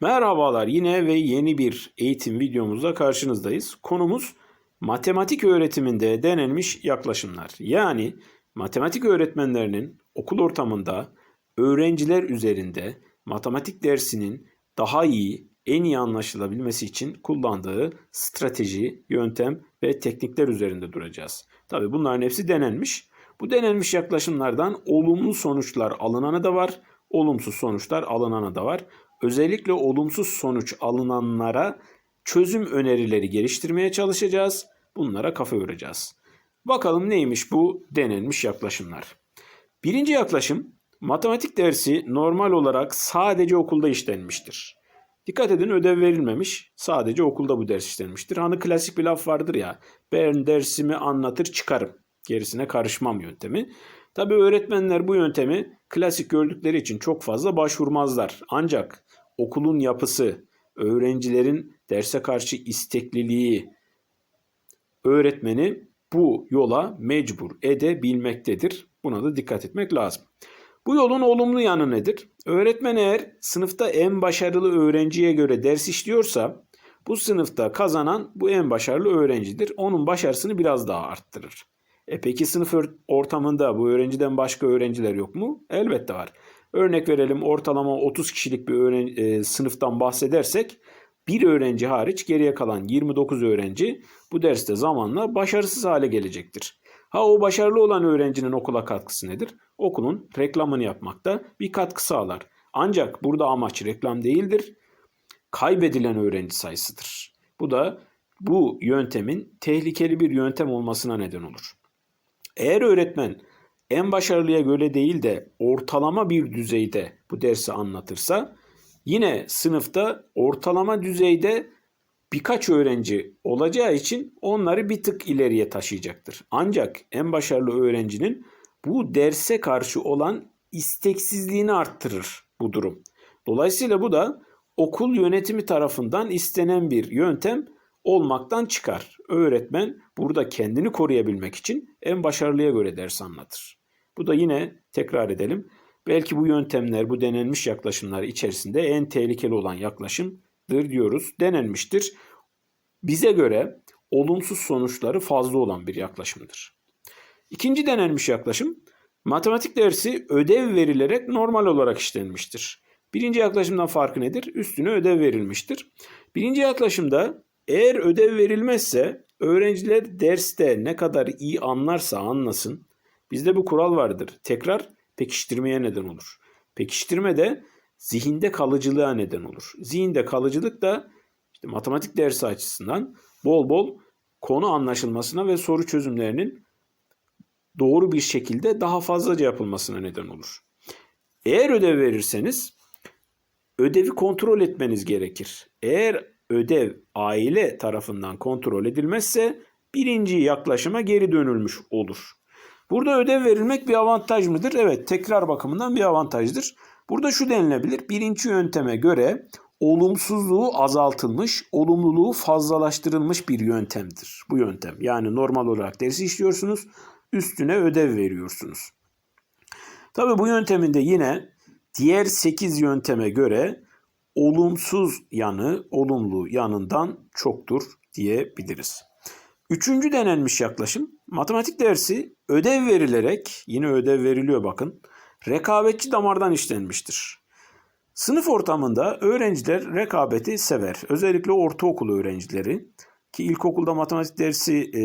Merhabalar yine ve yeni bir eğitim videomuzda karşınızdayız. Konumuz matematik öğretiminde denenmiş yaklaşımlar. Yani matematik öğretmenlerinin okul ortamında öğrenciler üzerinde matematik dersinin daha iyi, en iyi anlaşılabilmesi için kullandığı strateji, yöntem ve teknikler üzerinde duracağız. Tabii bunların hepsi denenmiş. Bu denenmiş yaklaşımlardan olumlu sonuçlar alınanı da var, olumsuz sonuçlar alınanı da var. Özellikle olumsuz sonuç alınanlara çözüm önerileri geliştirmeye çalışacağız. Bunlara kafa yoracağız. Bakalım neymiş bu denenmiş yaklaşımlar. Birinci yaklaşım matematik dersi normal olarak sadece okulda işlenmiştir. Dikkat edin ödev verilmemiş. Sadece okulda bu ders işlenmiştir. Hani klasik bir laf vardır ya. Ben dersimi anlatır çıkarım. Gerisine karışmam yöntemi. Tabi öğretmenler bu yöntemi klasik gördükleri için çok fazla başvurmazlar. Ancak okulun yapısı, öğrencilerin derse karşı istekliliği, öğretmeni bu yola mecbur edebilmektedir. Buna da dikkat etmek lazım. Bu yolun olumlu yanı nedir? Öğretmen eğer sınıfta en başarılı öğrenciye göre ders işliyorsa bu sınıfta kazanan bu en başarılı öğrencidir. Onun başarısını biraz daha arttırır. E peki sınıf ortamında bu öğrenciden başka öğrenciler yok mu? Elbette var. Örnek verelim ortalama 30 kişilik bir öğren- e, sınıftan bahsedersek bir öğrenci hariç geriye kalan 29 öğrenci bu derste zamanla başarısız hale gelecektir. Ha o başarılı olan öğrencinin okula katkısı nedir? Okulun reklamını yapmakta bir katkı sağlar. Ancak burada amaç reklam değildir. Kaybedilen öğrenci sayısıdır. Bu da bu yöntemin tehlikeli bir yöntem olmasına neden olur. Eğer öğretmen en başarılıya göre değil de ortalama bir düzeyde bu dersi anlatırsa yine sınıfta ortalama düzeyde birkaç öğrenci olacağı için onları bir tık ileriye taşıyacaktır. Ancak en başarılı öğrencinin bu derse karşı olan isteksizliğini arttırır bu durum. Dolayısıyla bu da okul yönetimi tarafından istenen bir yöntem olmaktan çıkar. Öğretmen burada kendini koruyabilmek için en başarılıya göre ders anlatır. Bu da yine tekrar edelim. Belki bu yöntemler, bu denenmiş yaklaşımlar içerisinde en tehlikeli olan yaklaşımdır diyoruz. Denenmiştir. Bize göre olumsuz sonuçları fazla olan bir yaklaşımdır. İkinci denenmiş yaklaşım, matematik dersi ödev verilerek normal olarak işlenmiştir. Birinci yaklaşımdan farkı nedir? Üstüne ödev verilmiştir. Birinci yaklaşımda eğer ödev verilmezse öğrenciler derste ne kadar iyi anlarsa anlasın. Bizde bu kural vardır. Tekrar pekiştirmeye neden olur. Pekiştirme de zihinde kalıcılığa neden olur. Zihinde kalıcılık da işte matematik dersi açısından bol bol konu anlaşılmasına ve soru çözümlerinin doğru bir şekilde daha fazlaca yapılmasına neden olur. Eğer ödev verirseniz ödevi kontrol etmeniz gerekir. Eğer ödev aile tarafından kontrol edilmezse birinci yaklaşıma geri dönülmüş olur. Burada ödev verilmek bir avantaj mıdır? Evet tekrar bakımından bir avantajdır. Burada şu denilebilir. Birinci yönteme göre olumsuzluğu azaltılmış, olumluluğu fazlalaştırılmış bir yöntemdir. Bu yöntem. Yani normal olarak dersi işliyorsunuz, üstüne ödev veriyorsunuz. Tabi bu yönteminde yine diğer 8 yönteme göre olumsuz yanı olumlu yanından çoktur diyebiliriz. Üçüncü denenmiş yaklaşım matematik dersi ödev verilerek yine ödev veriliyor bakın rekabetçi damardan işlenmiştir. Sınıf ortamında öğrenciler rekabeti sever. Özellikle ortaokul öğrencileri ki ilkokulda matematik dersi e,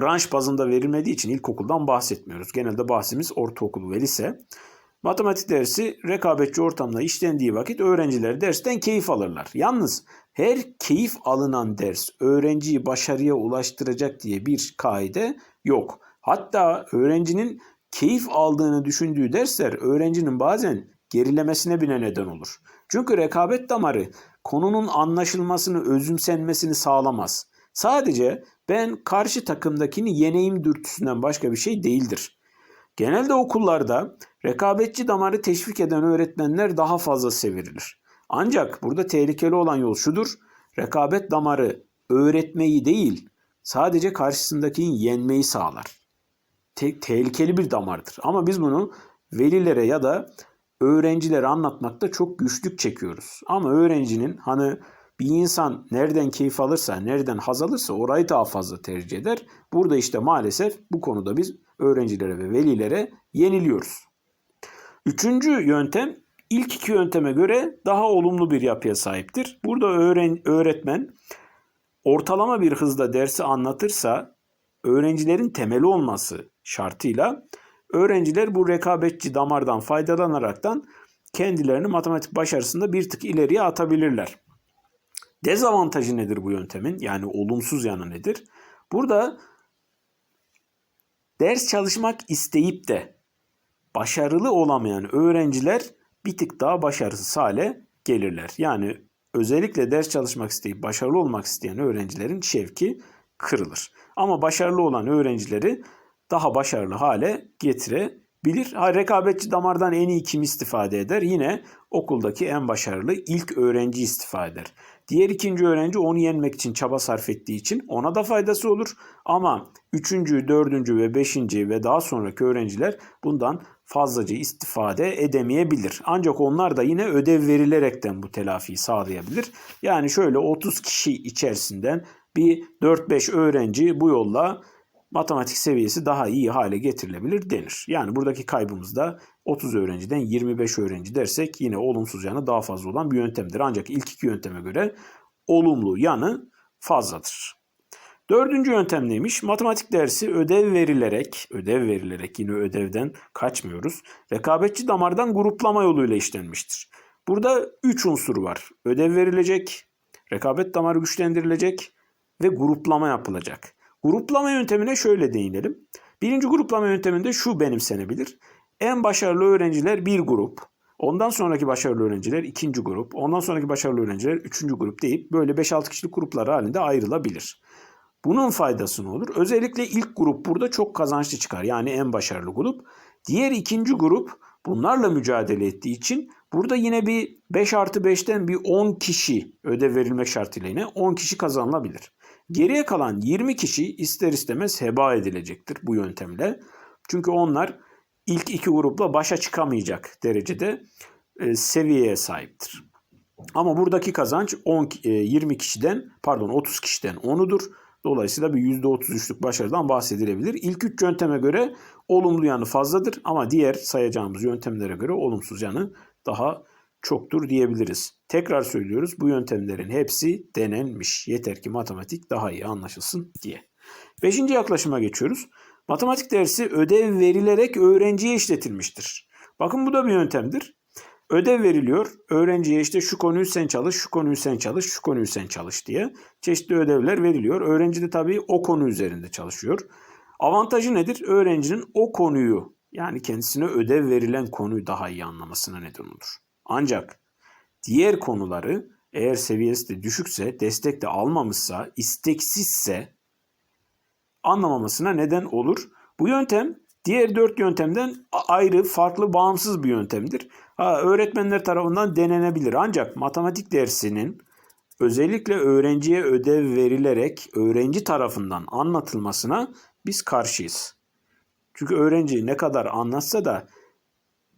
branş bazında verilmediği için ilkokuldan bahsetmiyoruz. Genelde bahsimiz ortaokul ve lise. Matematik dersi rekabetçi ortamda işlendiği vakit öğrenciler dersten keyif alırlar. Yalnız her keyif alınan ders öğrenciyi başarıya ulaştıracak diye bir kaide yok. Hatta öğrencinin keyif aldığını düşündüğü dersler öğrencinin bazen gerilemesine bile neden olur. Çünkü rekabet damarı konunun anlaşılmasını, özümsenmesini sağlamaz. Sadece ben karşı takımdakini yeneyim dürtüsünden başka bir şey değildir. Genelde okullarda rekabetçi damarı teşvik eden öğretmenler daha fazla severilir. Ancak burada tehlikeli olan yol şudur. Rekabet damarı öğretmeyi değil, sadece karşısındakini yenmeyi sağlar. Te- tehlikeli bir damardır. Ama biz bunu velilere ya da öğrencilere anlatmakta çok güçlük çekiyoruz. Ama öğrencinin hani bir insan nereden keyif alırsa, nereden haz alırsa orayı daha fazla tercih eder. Burada işte maalesef bu konuda biz öğrencilere ve velilere yeniliyoruz. Üçüncü yöntem ilk iki yönteme göre daha olumlu bir yapıya sahiptir. Burada öğren öğretmen ortalama bir hızda dersi anlatırsa öğrencilerin temeli olması şartıyla öğrenciler bu rekabetçi damardan faydalanaraktan kendilerini matematik başarısında bir tık ileriye atabilirler. Dezavantajı nedir bu yöntemin? Yani olumsuz yanı nedir? Burada ders çalışmak isteyip de başarılı olamayan öğrenciler bir tık daha başarısız hale gelirler. Yani özellikle ders çalışmak isteyip başarılı olmak isteyen öğrencilerin şevki kırılır. Ama başarılı olan öğrencileri daha başarılı hale getirebilir. Ha, rekabetçi damardan en iyi kim istifade eder? Yine okuldaki en başarılı ilk öğrenci istifade eder. Diğer ikinci öğrenci onu yenmek için çaba sarf ettiği için ona da faydası olur. Ama üçüncü, dördüncü ve beşinci ve daha sonraki öğrenciler bundan fazlaca istifade edemeyebilir. Ancak onlar da yine ödev verilerekten bu telafiyi sağlayabilir. Yani şöyle 30 kişi içerisinden bir 4-5 öğrenci bu yolla matematik seviyesi daha iyi hale getirilebilir denir. Yani buradaki kaybımız da 30 öğrenciden 25 öğrenci dersek yine olumsuz yanı daha fazla olan bir yöntemdir. Ancak ilk iki yönteme göre olumlu yanı fazladır. Dördüncü yöntem neymiş? Matematik dersi ödev verilerek, ödev verilerek yine ödevden kaçmıyoruz. Rekabetçi damardan gruplama yoluyla işlenmiştir. Burada üç unsur var. Ödev verilecek, rekabet damarı güçlendirilecek ve gruplama yapılacak. Gruplama yöntemine şöyle değinelim. Birinci gruplama yönteminde şu benimsenebilir. En başarılı öğrenciler bir grup. Ondan sonraki başarılı öğrenciler ikinci grup. Ondan sonraki başarılı öğrenciler üçüncü grup deyip böyle 5-6 kişilik gruplar halinde ayrılabilir. Bunun faydası ne olur? Özellikle ilk grup burada çok kazançlı çıkar. Yani en başarılı grup. Diğer ikinci grup bunlarla mücadele ettiği için burada yine bir 5 artı 5'ten bir 10 kişi ödev verilmek şartıyla yine 10 kişi kazanılabilir. Geriye kalan 20 kişi ister istemez heba edilecektir bu yöntemle. Çünkü onlar ilk iki grupla başa çıkamayacak derecede e, seviyeye sahiptir. Ama buradaki kazanç 10 e, 20 kişiden pardon 30 kişiden 10'udur. Dolayısıyla bir %33'lük başarıdan bahsedilebilir. İlk üç yönteme göre olumlu yanı fazladır ama diğer sayacağımız yöntemlere göre olumsuz yanı daha çoktur diyebiliriz. Tekrar söylüyoruz bu yöntemlerin hepsi denenmiş. Yeter ki matematik daha iyi anlaşılsın diye. Beşinci yaklaşıma geçiyoruz. Matematik dersi ödev verilerek öğrenciye işletilmiştir. Bakın bu da bir yöntemdir. Ödev veriliyor. Öğrenciye işte şu konuyu sen çalış, şu konuyu sen çalış, şu konuyu sen çalış diye çeşitli ödevler veriliyor. Öğrenci de tabii o konu üzerinde çalışıyor. Avantajı nedir? Öğrencinin o konuyu yani kendisine ödev verilen konuyu daha iyi anlamasına neden olur. Ancak diğer konuları eğer seviyesi de düşükse, destek de almamışsa, isteksizse anlamamasına neden olur. Bu yöntem diğer dört yöntemden ayrı, farklı, bağımsız bir yöntemdir. Ha, öğretmenler tarafından denenebilir. Ancak matematik dersinin özellikle öğrenciye ödev verilerek öğrenci tarafından anlatılmasına biz karşıyız. Çünkü öğrenci ne kadar anlatsa da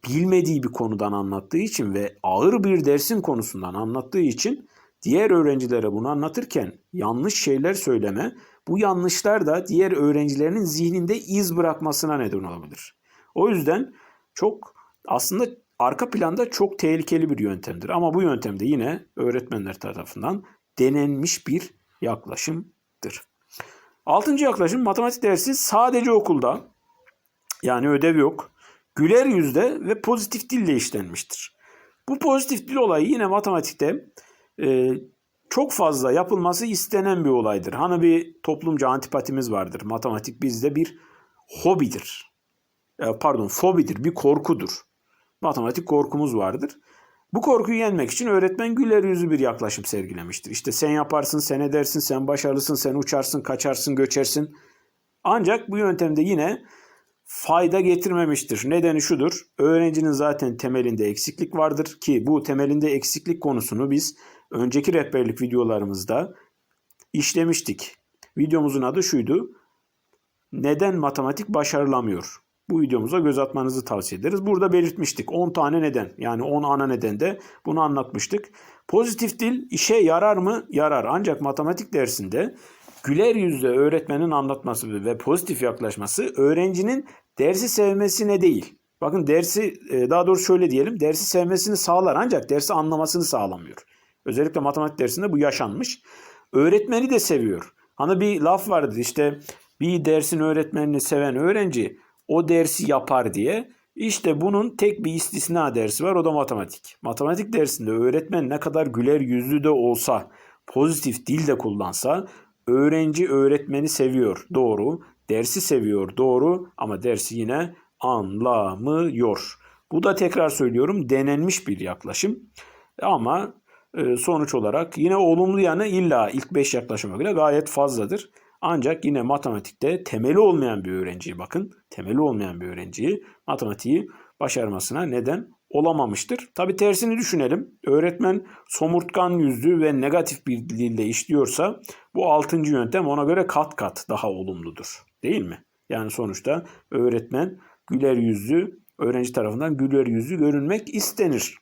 bilmediği bir konudan anlattığı için ve ağır bir dersin konusundan anlattığı için diğer öğrencilere bunu anlatırken yanlış şeyler söyleme, bu yanlışlar da diğer öğrencilerinin zihninde iz bırakmasına neden olabilir. O yüzden çok aslında arka planda çok tehlikeli bir yöntemdir. Ama bu yöntemde yine öğretmenler tarafından denenmiş bir yaklaşımdır. Altıncı yaklaşım matematik dersi sadece okulda yani ödev yok. Güler yüzde ve pozitif dille işlenmiştir. Bu pozitif dil olayı yine matematikte e, çok fazla yapılması istenen bir olaydır. Hani bir toplumca antipatimiz vardır. Matematik bizde bir hobidir. E, pardon fobidir, bir korkudur. Matematik korkumuz vardır. Bu korkuyu yenmek için öğretmen güler yüzlü bir yaklaşım sergilemiştir. İşte sen yaparsın, sen edersin, sen başarılısın, sen uçarsın, kaçarsın, göçersin. Ancak bu yöntemde yine fayda getirmemiştir. Nedeni şudur. Öğrencinin zaten temelinde eksiklik vardır ki bu temelinde eksiklik konusunu biz önceki rehberlik videolarımızda işlemiştik. Videomuzun adı şuydu. Neden matematik başarılamıyor? bu videomuza göz atmanızı tavsiye ederiz. Burada belirtmiştik 10 tane neden yani 10 ana nedende bunu anlatmıştık. Pozitif dil işe yarar mı? Yarar. Ancak matematik dersinde güler yüzle öğretmenin anlatması ve pozitif yaklaşması öğrencinin dersi sevmesine değil. Bakın dersi e, daha doğrusu şöyle diyelim dersi sevmesini sağlar ancak dersi anlamasını sağlamıyor. Özellikle matematik dersinde bu yaşanmış. Öğretmeni de seviyor. Hani bir laf vardı işte bir dersin öğretmenini seven öğrenci o dersi yapar diye. İşte bunun tek bir istisna dersi var o da matematik. Matematik dersinde öğretmen ne kadar güler yüzlü de olsa, pozitif dil de kullansa öğrenci öğretmeni seviyor. Doğru. Dersi seviyor. Doğru. Ama dersi yine anlamıyor. Bu da tekrar söylüyorum denenmiş bir yaklaşım. Ama e, sonuç olarak yine olumlu yanı illa ilk 5 yaklaşıma göre gayet fazladır. Ancak yine matematikte temeli olmayan bir öğrenciyi bakın, temeli olmayan bir öğrenciyi matematiği başarmasına neden olamamıştır. Tabi tersini düşünelim. Öğretmen somurtkan yüzlü ve negatif bir dille işliyorsa bu altıncı yöntem ona göre kat kat daha olumludur. Değil mi? Yani sonuçta öğretmen güler yüzlü, öğrenci tarafından güler yüzlü görünmek istenir.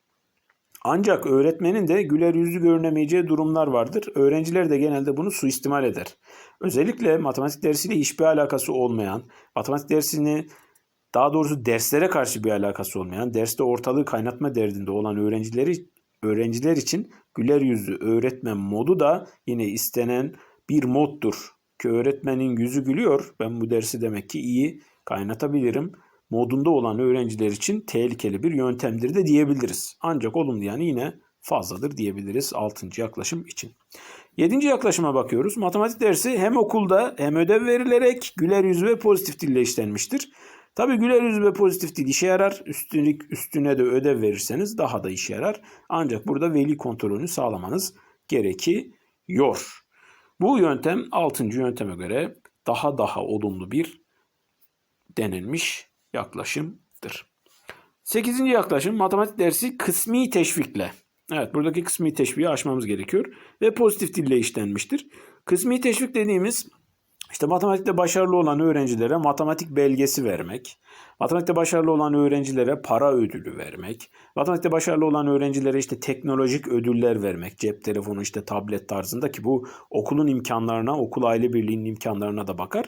Ancak öğretmenin de güler yüzlü görünemeyeceği durumlar vardır. Öğrenciler de genelde bunu suistimal eder. Özellikle matematik dersiyle hiçbir alakası olmayan, matematik dersini daha doğrusu derslere karşı bir alakası olmayan, derste ortalığı kaynatma derdinde olan öğrencileri öğrenciler için güler yüzlü öğretmen modu da yine istenen bir moddur. Ki öğretmenin yüzü gülüyor. Ben bu dersi demek ki iyi kaynatabilirim modunda olan öğrenciler için tehlikeli bir yöntemdir de diyebiliriz. Ancak olumlu yani yine fazladır diyebiliriz 6. yaklaşım için. 7. yaklaşıma bakıyoruz. Matematik dersi hem okulda hem ödev verilerek güler yüz ve pozitif dille işlenmiştir. Tabi güler yüz ve pozitif dil işe yarar. Üstünlük üstüne de ödev verirseniz daha da işe yarar. Ancak burada veli kontrolünü sağlamanız gerekiyor. Bu yöntem 6. yönteme göre daha daha olumlu bir denenmiş yaklaşımdır. Sekizinci yaklaşım matematik dersi kısmi teşvikle. Evet buradaki kısmi teşviği aşmamız gerekiyor ve pozitif dille işlenmiştir. Kısmi teşvik dediğimiz işte matematikte başarılı olan öğrencilere matematik belgesi vermek, matematikte başarılı olan öğrencilere para ödülü vermek, matematikte başarılı olan öğrencilere işte teknolojik ödüller vermek, cep telefonu işte tablet tarzında ki bu okulun imkanlarına, okul aile birliğinin imkanlarına da bakar.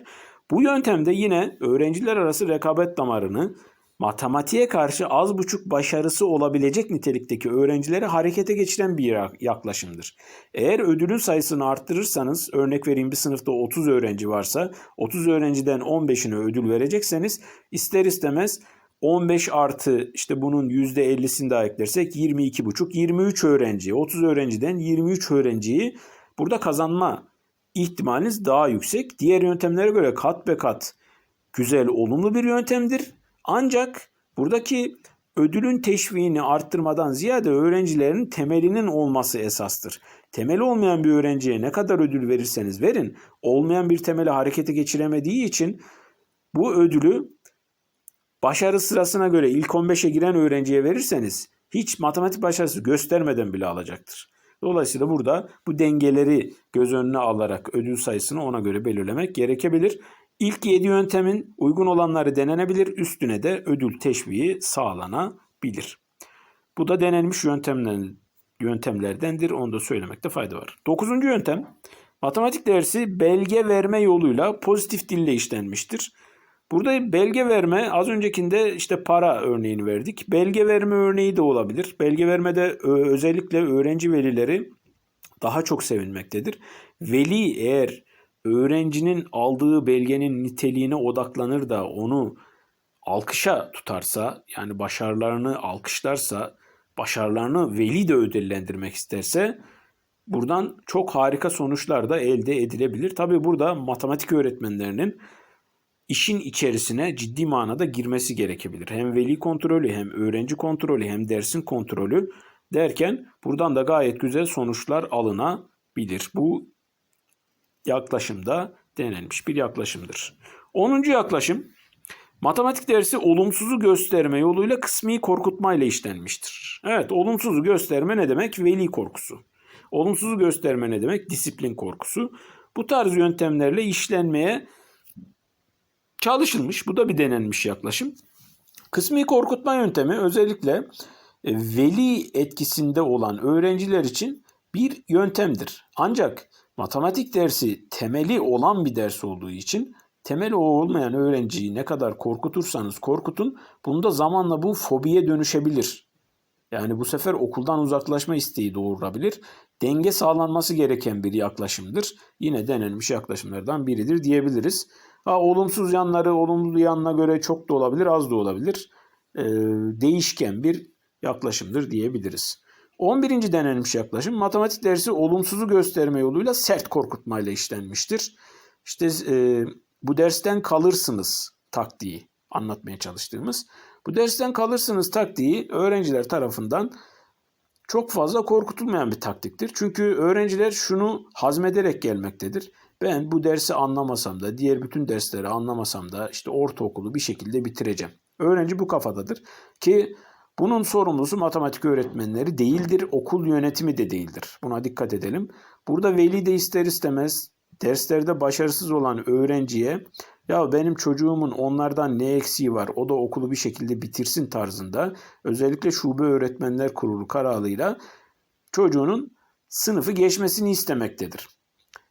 Bu yöntemde yine öğrenciler arası rekabet damarını matematiğe karşı az buçuk başarısı olabilecek nitelikteki öğrencileri harekete geçiren bir yaklaşımdır. Eğer ödülün sayısını arttırırsanız, örnek vereyim bir sınıfta 30 öğrenci varsa, 30 öğrenciden 15'ine ödül verecekseniz ister istemez 15 artı işte bunun %50'sini daha eklersek 22,5 23 öğrenci 30 öğrenciden 23 öğrenciyi burada kazanma ihtimaliniz daha yüksek. Diğer yöntemlere göre kat be kat güzel, olumlu bir yöntemdir. Ancak buradaki ödülün teşviğini arttırmadan ziyade öğrencilerin temelinin olması esastır. Temeli olmayan bir öğrenciye ne kadar ödül verirseniz verin, olmayan bir temeli harekete geçiremediği için bu ödülü başarı sırasına göre ilk 15'e giren öğrenciye verirseniz hiç matematik başarısı göstermeden bile alacaktır. Dolayısıyla burada bu dengeleri göz önüne alarak ödül sayısını ona göre belirlemek gerekebilir. İlk 7 yöntemin uygun olanları denenebilir. Üstüne de ödül teşviği sağlanabilir. Bu da denenmiş yöntemler, yöntemlerdendir. Onu da söylemekte fayda var. Dokuzuncu yöntem matematik dersi belge verme yoluyla pozitif dille işlenmiştir. Burada belge verme az öncekinde işte para örneğini verdik. Belge verme örneği de olabilir. Belge vermede özellikle öğrenci velileri daha çok sevinmektedir. Veli eğer öğrencinin aldığı belgenin niteliğine odaklanır da onu alkışa tutarsa yani başarılarını alkışlarsa başarılarını veli de ödüllendirmek isterse buradan çok harika sonuçlar da elde edilebilir. Tabi burada matematik öğretmenlerinin işin içerisine ciddi manada girmesi gerekebilir. Hem veli kontrolü hem öğrenci kontrolü hem dersin kontrolü derken buradan da gayet güzel sonuçlar alınabilir. Bu yaklaşımda denenmiş bir yaklaşımdır. 10. yaklaşım matematik dersi olumsuzu gösterme yoluyla kısmi korkutma ile işlenmiştir. Evet olumsuzu gösterme ne demek? Veli korkusu. Olumsuzu gösterme ne demek? Disiplin korkusu. Bu tarz yöntemlerle işlenmeye çalışılmış. Bu da bir denenmiş yaklaşım. Kısmi korkutma yöntemi özellikle e, veli etkisinde olan öğrenciler için bir yöntemdir. Ancak matematik dersi temeli olan bir ders olduğu için temeli olmayan öğrenciyi ne kadar korkutursanız korkutun bunda zamanla bu fobiye dönüşebilir. Yani bu sefer okuldan uzaklaşma isteği doğurabilir. Denge sağlanması gereken bir yaklaşımdır. Yine denenmiş yaklaşımlardan biridir diyebiliriz. Ha, olumsuz yanları olumlu yanına göre çok da olabilir, az da olabilir. Ee, değişken bir yaklaşımdır diyebiliriz. 11. denenmiş yaklaşım matematik dersi olumsuzu gösterme yoluyla sert korkutmayla işlenmiştir. İşte e, bu dersten kalırsınız taktiği anlatmaya çalıştığımız. Bu dersten kalırsınız taktiği öğrenciler tarafından çok fazla korkutulmayan bir taktiktir. Çünkü öğrenciler şunu hazmederek gelmektedir. Ben bu dersi anlamasam da, diğer bütün dersleri anlamasam da işte ortaokulu bir şekilde bitireceğim. Öğrenci bu kafadadır ki bunun sorumlusu matematik öğretmenleri değildir, okul yönetimi de değildir. Buna dikkat edelim. Burada veli de ister istemez derslerde başarısız olan öğrenciye ya benim çocuğumun onlardan ne eksiği var o da okulu bir şekilde bitirsin tarzında özellikle şube öğretmenler kurulu kararıyla çocuğunun sınıfı geçmesini istemektedir.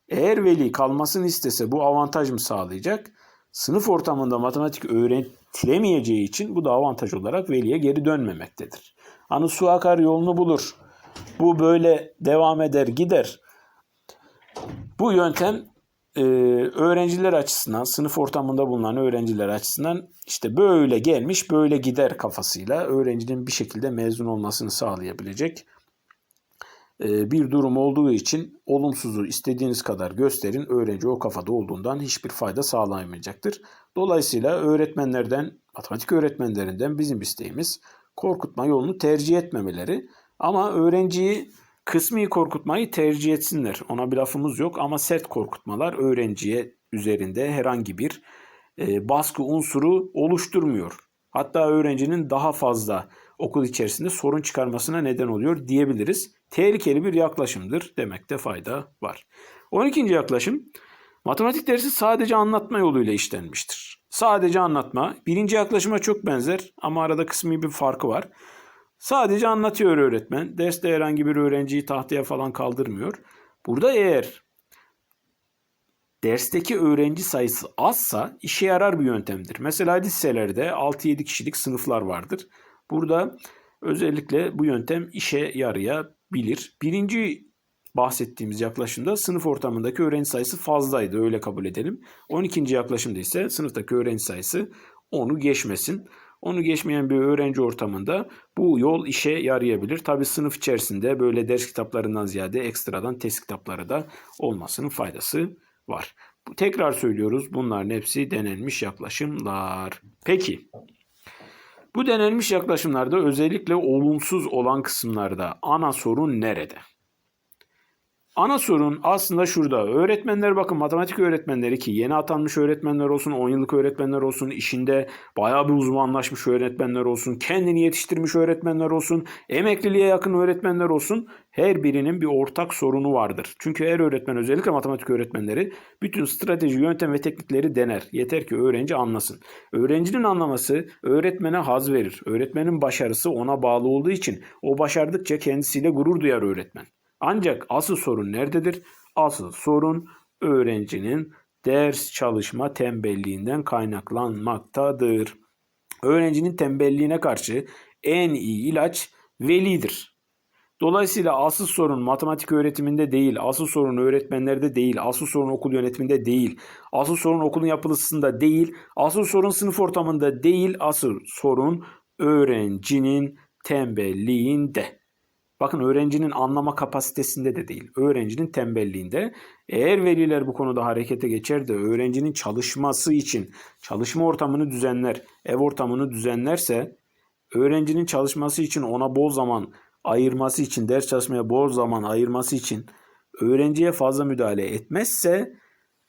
Eğer veli kalmasını istese bu avantaj mı sağlayacak? Sınıf ortamında matematik öğretilemeyeceği için bu da avantaj olarak veliye geri dönmemektedir. Hani su akar yolunu bulur. Bu böyle devam eder gider. Bu yöntem e, öğrenciler açısından, sınıf ortamında bulunan öğrenciler açısından işte böyle gelmiş, böyle gider kafasıyla öğrencinin bir şekilde mezun olmasını sağlayabilecek bir durum olduğu için olumsuzu istediğiniz kadar gösterin. Öğrenci o kafada olduğundan hiçbir fayda sağlayamayacaktır. Dolayısıyla öğretmenlerden, matematik öğretmenlerinden bizim isteğimiz korkutma yolunu tercih etmemeleri. Ama öğrenciyi kısmi korkutmayı tercih etsinler. Ona bir lafımız yok ama sert korkutmalar öğrenciye üzerinde herhangi bir e, baskı unsuru oluşturmuyor. Hatta öğrencinin daha fazla okul içerisinde sorun çıkarmasına neden oluyor diyebiliriz. Tehlikeli bir yaklaşımdır demekte fayda var. 12. yaklaşım matematik dersi sadece anlatma yoluyla işlenmiştir. Sadece anlatma birinci yaklaşıma çok benzer ama arada kısmi bir farkı var. Sadece anlatıyor öğretmen. Derste herhangi bir öğrenciyi tahtaya falan kaldırmıyor. Burada eğer dersteki öğrenci sayısı azsa işe yarar bir yöntemdir. Mesela liselerde 6-7 kişilik sınıflar vardır. Burada özellikle bu yöntem işe yarayabilir. Birinci bahsettiğimiz yaklaşımda sınıf ortamındaki öğrenci sayısı fazlaydı öyle kabul edelim. 12. yaklaşımda ise sınıftaki öğrenci sayısı onu geçmesin. Onu geçmeyen bir öğrenci ortamında bu yol işe yarayabilir. Tabi sınıf içerisinde böyle ders kitaplarından ziyade ekstradan test kitapları da olmasının faydası var. Tekrar söylüyoruz bunların hepsi denenmiş yaklaşımlar. Peki bu denenmiş yaklaşımlarda özellikle olumsuz olan kısımlarda ana sorun nerede? Ana sorun aslında şurada. Öğretmenler bakın matematik öğretmenleri ki yeni atanmış öğretmenler olsun, 10 yıllık öğretmenler olsun, işinde bayağı bir uzmanlaşmış öğretmenler olsun, kendini yetiştirmiş öğretmenler olsun, emekliliğe yakın öğretmenler olsun. Her birinin bir ortak sorunu vardır. Çünkü her öğretmen özellikle matematik öğretmenleri bütün strateji, yöntem ve teknikleri dener. Yeter ki öğrenci anlasın. Öğrencinin anlaması öğretmene haz verir. Öğretmenin başarısı ona bağlı olduğu için o başardıkça kendisiyle gurur duyar öğretmen. Ancak asıl sorun nerededir? Asıl sorun öğrencinin ders çalışma tembelliğinden kaynaklanmaktadır. Öğrencinin tembelliğine karşı en iyi ilaç velidir. Dolayısıyla asıl sorun matematik öğretiminde değil, asıl sorun öğretmenlerde değil, asıl sorun okul yönetiminde değil, asıl sorun okulun yapılısında değil, asıl sorun sınıf ortamında değil, asıl sorun öğrencinin tembelliğinde. Bakın öğrencinin anlama kapasitesinde de değil, öğrencinin tembelliğinde. Eğer veliler bu konuda harekete geçer de öğrencinin çalışması için çalışma ortamını düzenler, ev ortamını düzenlerse öğrencinin çalışması için ona bol zaman ayırması için, ders çalışmaya bol zaman ayırması için öğrenciye fazla müdahale etmezse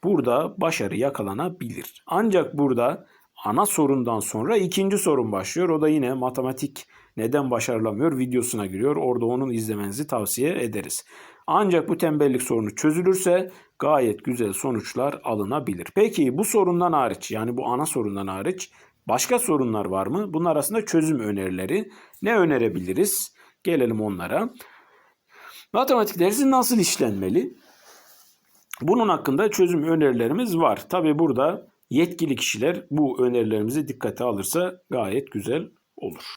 burada başarı yakalanabilir. Ancak burada ana sorundan sonra ikinci sorun başlıyor. O da yine matematik neden başarılamıyor videosuna giriyor. Orada onun izlemenizi tavsiye ederiz. Ancak bu tembellik sorunu çözülürse gayet güzel sonuçlar alınabilir. Peki bu sorundan hariç yani bu ana sorundan hariç başka sorunlar var mı? Bunun arasında çözüm önerileri. Ne önerebiliriz? Gelelim onlara. Matematik dersi nasıl işlenmeli? Bunun hakkında çözüm önerilerimiz var. Tabi burada yetkili kişiler bu önerilerimizi dikkate alırsa gayet güzel olur.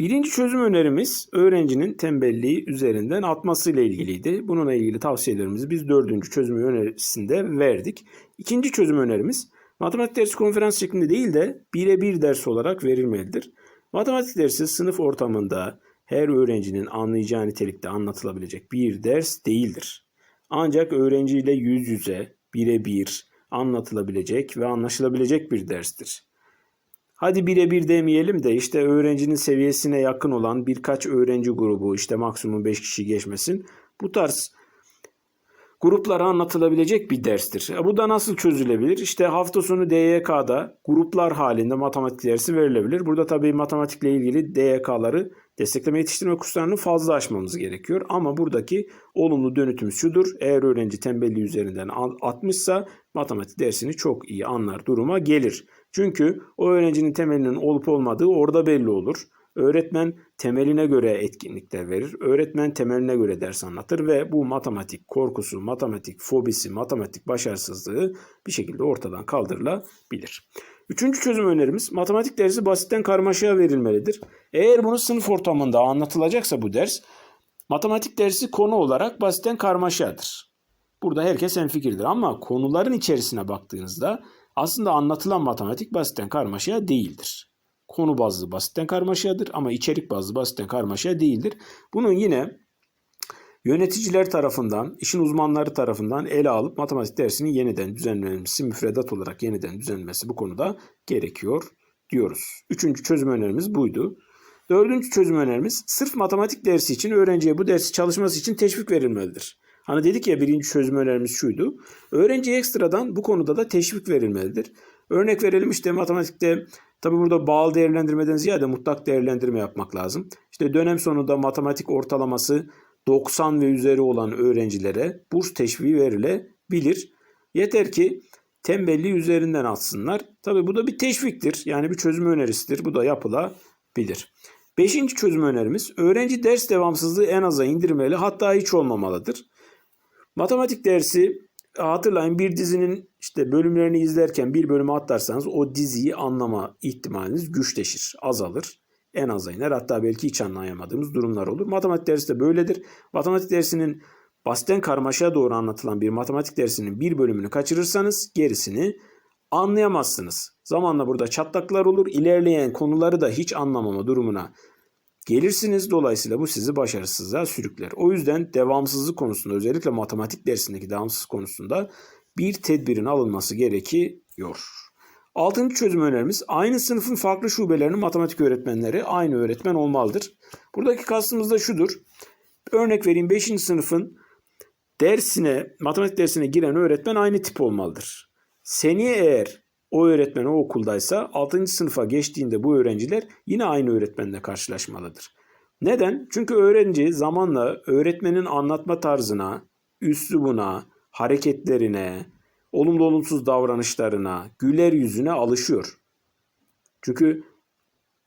Birinci çözüm önerimiz öğrencinin tembelliği üzerinden atması ile ilgiliydi. Bununla ilgili tavsiyelerimizi biz dördüncü çözüm önerisinde verdik. İkinci çözüm önerimiz matematik dersi konferans şeklinde değil de birebir ders olarak verilmelidir. Matematik dersi sınıf ortamında her öğrencinin anlayacağı nitelikte anlatılabilecek bir ders değildir. Ancak öğrenciyle yüz yüze, birebir anlatılabilecek ve anlaşılabilecek bir derstir. Hadi birebir demeyelim de işte öğrencinin seviyesine yakın olan birkaç öğrenci grubu işte maksimum 5 kişi geçmesin. Bu tarz gruplara anlatılabilecek bir derstir. E, Bu da nasıl çözülebilir? İşte hafta sonu DYK'da gruplar halinde matematik dersi verilebilir. Burada tabii matematikle ilgili DYK'ları destekleme yetiştirme kurslarını fazla aşmamız gerekiyor. Ama buradaki olumlu dönütümüz şudur. Eğer öğrenci tembelliği üzerinden al- atmışsa matematik dersini çok iyi anlar duruma gelir. Çünkü o öğrencinin temelinin olup olmadığı orada belli olur. Öğretmen temeline göre etkinlikler verir. Öğretmen temeline göre ders anlatır ve bu matematik korkusu, matematik fobisi, matematik başarısızlığı bir şekilde ortadan kaldırılabilir. Üçüncü çözüm önerimiz matematik dersi basitten karmaşaya verilmelidir. Eğer bunu sınıf ortamında anlatılacaksa bu ders matematik dersi konu olarak basitten karmaşadır. Burada herkes hemfikirdir ama konuların içerisine baktığınızda aslında anlatılan matematik basitten karmaşaya değildir. Konu bazlı basitten karmaşadır ama içerik bazlı basitten karmaşaya değildir. Bunun yine yöneticiler tarafından, işin uzmanları tarafından ele alıp matematik dersinin yeniden düzenlenmesi, müfredat olarak yeniden düzenlenmesi bu konuda gerekiyor diyoruz. Üçüncü çözüm önerimiz buydu. Dördüncü çözüm önerimiz sırf matematik dersi için öğrenciye bu dersi çalışması için teşvik verilmelidir. Hani dedik ya birinci çözüm önerimiz şuydu. Öğrenciye ekstradan bu konuda da teşvik verilmelidir. Örnek verelim işte matematikte tabi burada bağlı değerlendirmeden ziyade mutlak değerlendirme yapmak lazım. İşte dönem sonunda matematik ortalaması 90 ve üzeri olan öğrencilere burs teşviği verilebilir. Yeter ki tembelliği üzerinden atsınlar. Tabi bu da bir teşviktir. Yani bir çözüm önerisidir. Bu da yapılabilir. Beşinci çözüm önerimiz öğrenci ders devamsızlığı en aza indirmeli hatta hiç olmamalıdır. Matematik dersi hatırlayın bir dizinin işte bölümlerini izlerken bir bölümü atlarsanız o diziyi anlama ihtimaliniz güçleşir, azalır. En aza iner hatta belki hiç anlayamadığımız durumlar olur. Matematik dersi de böyledir. Matematik dersinin basitten karmaşaya doğru anlatılan bir matematik dersinin bir bölümünü kaçırırsanız gerisini anlayamazsınız. Zamanla burada çatlaklar olur. İlerleyen konuları da hiç anlamama durumuna gelirsiniz. Dolayısıyla bu sizi başarısızlığa sürükler. O yüzden devamsızlık konusunda özellikle matematik dersindeki devamsızlık konusunda bir tedbirin alınması gerekiyor. Altıncı çözüm önerimiz aynı sınıfın farklı şubelerinin matematik öğretmenleri aynı öğretmen olmalıdır. Buradaki kastımız da şudur. Örnek vereyim 5. sınıfın dersine, matematik dersine giren öğretmen aynı tip olmalıdır. Seneye eğer o öğretmen o okuldaysa 6. sınıfa geçtiğinde bu öğrenciler yine aynı öğretmenle karşılaşmalıdır. Neden? Çünkü öğrenci zamanla öğretmenin anlatma tarzına, üslubuna, hareketlerine, olumlu olumsuz davranışlarına, güler yüzüne alışıyor. Çünkü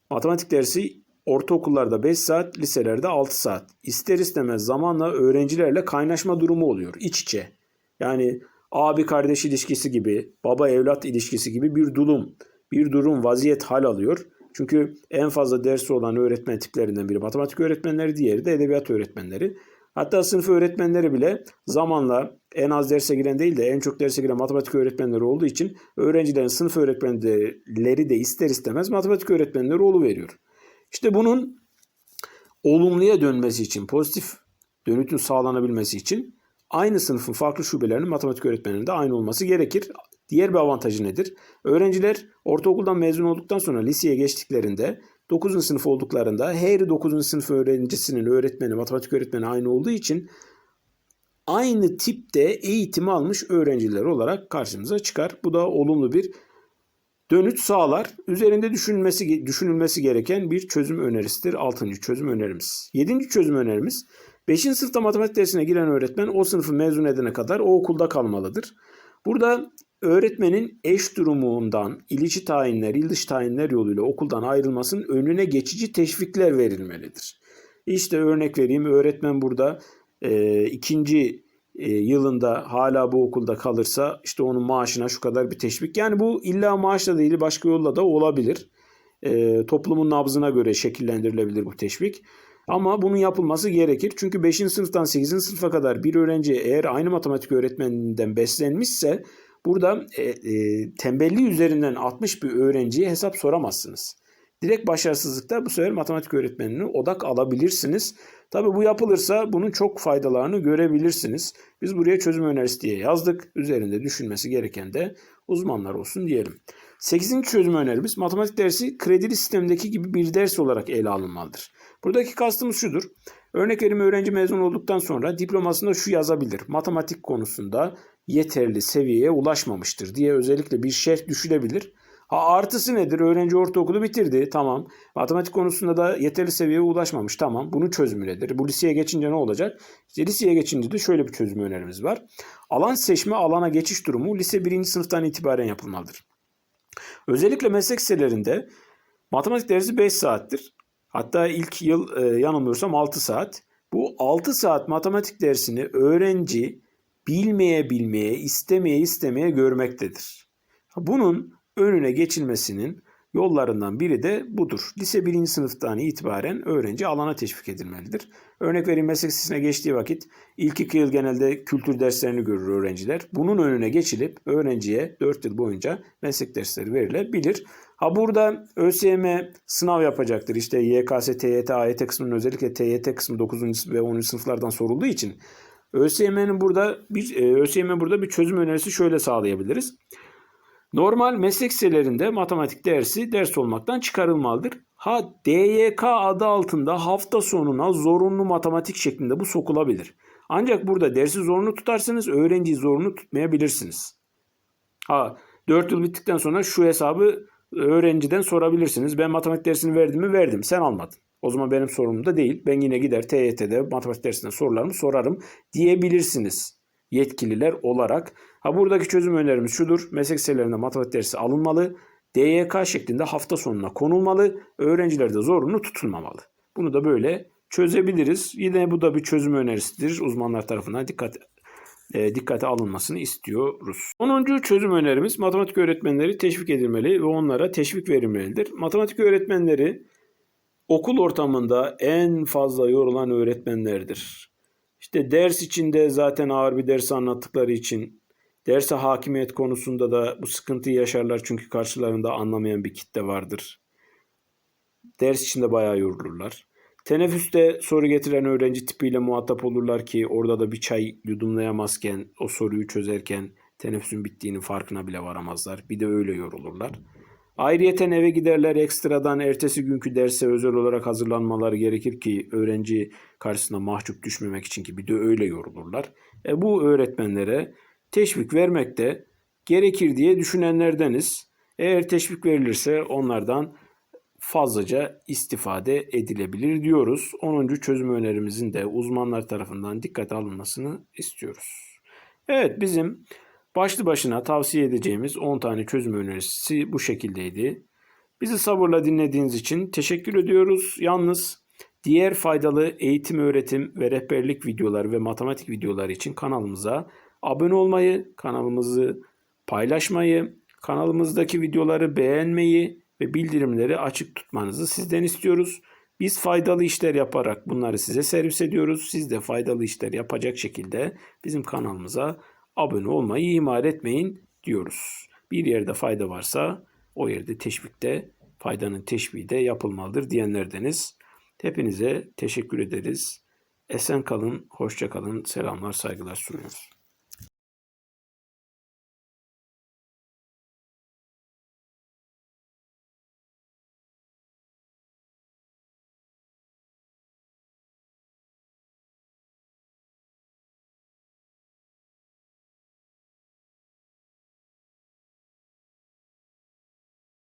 matematik dersi ortaokullarda 5 saat, liselerde 6 saat. İster istemez zamanla öğrencilerle kaynaşma durumu oluyor iç içe. Yani abi kardeş ilişkisi gibi, baba evlat ilişkisi gibi bir durum, bir durum vaziyet hal alıyor. Çünkü en fazla dersi olan öğretmen tiplerinden biri matematik öğretmenleri, diğeri de edebiyat öğretmenleri. Hatta sınıf öğretmenleri bile zamanla en az derse giren değil de en çok derse giren matematik öğretmenleri olduğu için öğrencilerin sınıf öğretmenleri de ister istemez matematik öğretmenleri veriyor. İşte bunun olumluya dönmesi için, pozitif dönütün sağlanabilmesi için aynı sınıfın farklı şubelerinin matematik öğretmeninin de aynı olması gerekir. Diğer bir avantajı nedir? Öğrenciler ortaokuldan mezun olduktan sonra liseye geçtiklerinde 9. sınıf olduklarında her 9. sınıf öğrencisinin öğretmeni, matematik öğretmeni aynı olduğu için aynı tipte eğitim almış öğrenciler olarak karşımıza çıkar. Bu da olumlu bir dönüt sağlar. Üzerinde düşünülmesi düşünülmesi gereken bir çözüm önerisidir. 6. çözüm önerimiz. 7. çözüm önerimiz 5. sınıfta matematik dersine giren öğretmen o sınıfı mezun edene kadar o okulda kalmalıdır. Burada öğretmenin eş durumundan ilişki tayinler, il dışı tayinler yoluyla okuldan ayrılmasının önüne geçici teşvikler verilmelidir. İşte örnek vereyim öğretmen burada e, ikinci e, yılında hala bu okulda kalırsa işte onun maaşına şu kadar bir teşvik. Yani bu illa maaşla değil başka yolla da olabilir. E, toplumun nabzına göre şekillendirilebilir bu teşvik. Ama bunun yapılması gerekir. Çünkü 5. sınıftan 8. sınıfa kadar bir öğrenci eğer aynı matematik öğretmeninden beslenmişse burada e, e, tembelliği üzerinden 60 bir öğrenciye hesap soramazsınız. Direkt başarısızlıkta bu sefer matematik öğretmenine odak alabilirsiniz. Tabi bu yapılırsa bunun çok faydalarını görebilirsiniz. Biz buraya çözüm önerisi diye yazdık. Üzerinde düşünmesi gereken de uzmanlar olsun diyelim. 8. çözüm önerimiz matematik dersi kredili sistemdeki gibi bir ders olarak ele alınmalıdır. Buradaki kastımız şudur. Örnek verimi öğrenci mezun olduktan sonra diplomasında şu yazabilir. Matematik konusunda yeterli seviyeye ulaşmamıştır diye özellikle bir şerh düşülebilir. Ha artısı nedir? Öğrenci ortaokulu bitirdi. Tamam. Matematik konusunda da yeterli seviyeye ulaşmamış. Tamam. Bunun çözümü nedir? Bu liseye geçince ne olacak? İşte liseye geçince de şöyle bir çözüm önerimiz var. Alan seçme, alana geçiş durumu lise 1. sınıftan itibaren yapılmalıdır. Özellikle meslek liselerinde matematik dersi 5 saattir. Hatta ilk yıl e, yanılmıyorsam 6 saat. Bu 6 saat matematik dersini öğrenci bilmeye bilmeye, istemeye istemeye görmektedir. Bunun önüne geçilmesinin yollarından biri de budur. Lise 1. sınıftan itibaren öğrenci alana teşvik edilmelidir. Örnek vereyim meslek lisesine geçtiği vakit ilk iki yıl genelde kültür derslerini görür öğrenciler. Bunun önüne geçilip öğrenciye 4 yıl boyunca meslek dersleri verilebilir. Ha burada ÖSYM sınav yapacaktır. İşte YKS, TYT, AYT kısmının özellikle TYT kısmı 9. ve 10. sınıflardan sorulduğu için ÖSYM'nin burada bir e, ÖSYM burada bir çözüm önerisi şöyle sağlayabiliriz. Normal meslek liselerinde matematik dersi ders olmaktan çıkarılmalıdır. Ha DYK adı altında hafta sonuna zorunlu matematik şeklinde bu sokulabilir. Ancak burada dersi zorunlu tutarsanız öğrenciyi zorunlu tutmayabilirsiniz. Ha 4 yıl bittikten sonra şu hesabı öğrenciden sorabilirsiniz. Ben matematik dersini verdim mi? Verdim. Sen almadın. O zaman benim sorunum da değil. Ben yine gider TYT'de matematik dersinde sorularımı sorarım diyebilirsiniz yetkililer olarak. Ha buradaki çözüm önerimiz şudur. Meslek liselerinde matematik dersi alınmalı. DYK şeklinde hafta sonuna konulmalı. Öğrenciler de zorunlu tutulmamalı. Bunu da böyle çözebiliriz. Yine bu da bir çözüm önerisidir. Uzmanlar tarafından dikkat e, dikkate alınmasını istiyoruz. 10. çözüm önerimiz matematik öğretmenleri teşvik edilmeli ve onlara teşvik verilmelidir. Matematik öğretmenleri okul ortamında en fazla yorulan öğretmenlerdir. İşte ders içinde zaten ağır bir ders anlattıkları için derse hakimiyet konusunda da bu sıkıntıyı yaşarlar çünkü karşılarında anlamayan bir kitle vardır. Ders içinde bayağı yorulurlar. Teneffüste soru getiren öğrenci tipiyle muhatap olurlar ki orada da bir çay yudumlayamazken o soruyu çözerken teneffüsün bittiğinin farkına bile varamazlar. Bir de öyle yorulurlar. Ayrıyeten eve giderler ekstradan ertesi günkü derse özel olarak hazırlanmaları gerekir ki öğrenci karşısına mahcup düşmemek için ki bir de öyle yorulurlar. E bu öğretmenlere teşvik vermek de gerekir diye düşünenlerdeniz. Eğer teşvik verilirse onlardan fazlaca istifade edilebilir diyoruz. 10. çözüm önerimizin de uzmanlar tarafından dikkate alınmasını istiyoruz. Evet bizim başlı başına tavsiye edeceğimiz 10 tane çözüm önerisi bu şekildeydi. Bizi sabırla dinlediğiniz için teşekkür ediyoruz. Yalnız diğer faydalı eğitim, öğretim ve rehberlik videoları ve matematik videoları için kanalımıza abone olmayı, kanalımızı paylaşmayı, kanalımızdaki videoları beğenmeyi ve bildirimleri açık tutmanızı sizden istiyoruz. Biz faydalı işler yaparak bunları size servis ediyoruz. Siz de faydalı işler yapacak şekilde bizim kanalımıza abone olmayı ihmal etmeyin diyoruz. Bir yerde fayda varsa o yerde teşvikte, faydanın teşviği de yapılmalıdır diyenlerdeniz. Hepinize teşekkür ederiz. Esen kalın, hoşça kalın, selamlar, saygılar sunuyoruz.